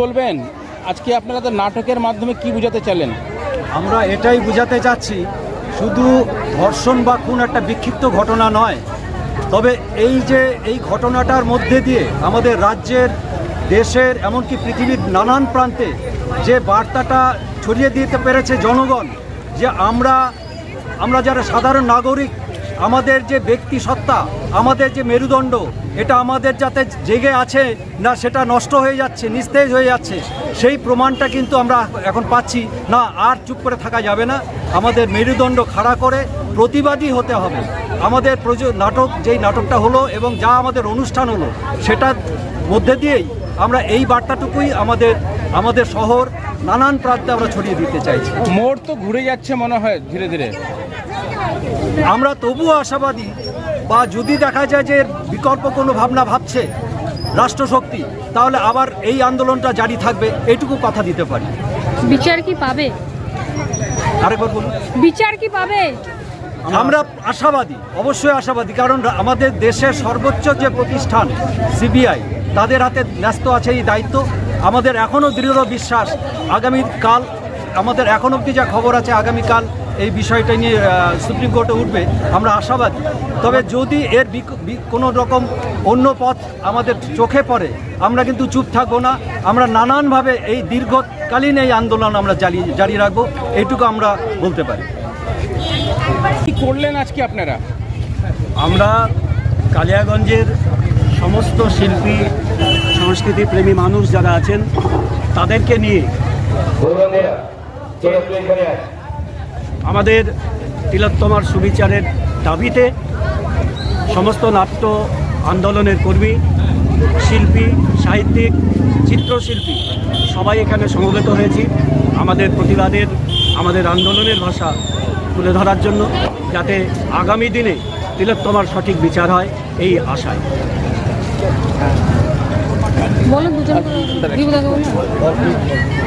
বলবেন? আজকে আপনারা তো নাটকের মাধ্যমে কি বোঝাতে চাইলেন? আমরা এটাই বোঝাতে চাচ্ছি, শুধু ধর্ষণ বা খুন একটা বিক্ষিপ্ত ঘটনা নয়। তবে এই যে এই ঘটনাটার মধ্যে দিয়ে আমাদের রাজ্যের, দেশের, এমনকি পৃথিবীর নানান প্রান্তে যে বার্তাটা ছড়িয়ে দিতে পেরেছে জনগণ, যে আমরা আমরা যারা সাধারণ নাগরিক আমাদের যে ব্যক্তি সত্তা, আমাদের যে মেরুদণ্ড, এটা আমাদের যাতে জেগে আছে না সেটা নষ্ট হয়ে যাচ্ছে, নিস্তেজ হয়ে যাচ্ছে, সেই প্রমাণটা কিন্তু আমরা এখন পাচ্ছি। না, আর চুপ করে থাকা যাবে না। আমাদের মেরুদণ্ড খাড়া করে প্রতিবাদী হতে হবে। আমাদের নাটক, যেই নাটকটা হলো এবং যা আমাদের অনুষ্ঠান হলো, সেটার মধ্যে দিয়েই আমরা এই বার্তাটুকুই আমাদের আমাদের শহর, নানান প্রান্তে আমরা ছড়িয়ে দিতে চাইছি। মোড় তো ঘুরে যাচ্ছে মনে হয় ধীরে ধীরে। আমরা তবুও আশাবাদী বা যদি দেখা যায় যে বিকল্প কোনো ভাবনা ভাবছে রাষ্ট্রশক্তি তাহলে আবার এই আন্দোলনটা জারি থাকবে এইটুকু কথা দিতে পারি। বিচার কি পাবে? আরেকবার বলুন। বিচার কি পাবে? আমরা আশাবাদী অবশ্যই আশাবাদী কারণ আমাদের দেশের সর্বোচ্চ যে প্রতিষ্ঠান সিবিআই তাদের হাতে ন্যস্ত আছে এই দায়িত্ব। আমাদের এখনও দৃঢ় বিশ্বাস আগামীকাল আমাদের এখন অবধি যা খবর আছে আগামীকাল এই বিষয়টা নিয়ে সুপ্রিম কোর্টে উঠবে আমরা আশাবাদী। তবে যদি এর কোনো রকম অন্য পথ আমাদের চোখে পড়ে আমরা কিন্তু চুপ থাকব না। আমরা নানানভাবে এই দীর্ঘকালীন এই আন্দোলন আমরা জারি জারি রাখব এইটুকু আমরা বলতে পারি। কি করলেন আজকে আপনারা? আমরা কালিয়াগঞ্জের সমস্ত শিল্পী সংস্কৃতি প্রেমী মানুষ যারা আছেন তাদেরকে নিয়ে আমাদের তিলোত্তমার সুবিচারের দাবিতে সমস্ত নাট্য আন্দোলনের কর্মী, শিল্পী, সাহিত্যিক, চিত্রশিল্পী সবাই এখানে সমবেত হয়েছি আমাদের প্রতিবাদের, আমাদের আন্দোলনের ভাষা তুলে ধরার জন্য যাতে আগামী দিনে তিলোত্তমার সঠিক বিচার হয় এই আশায়।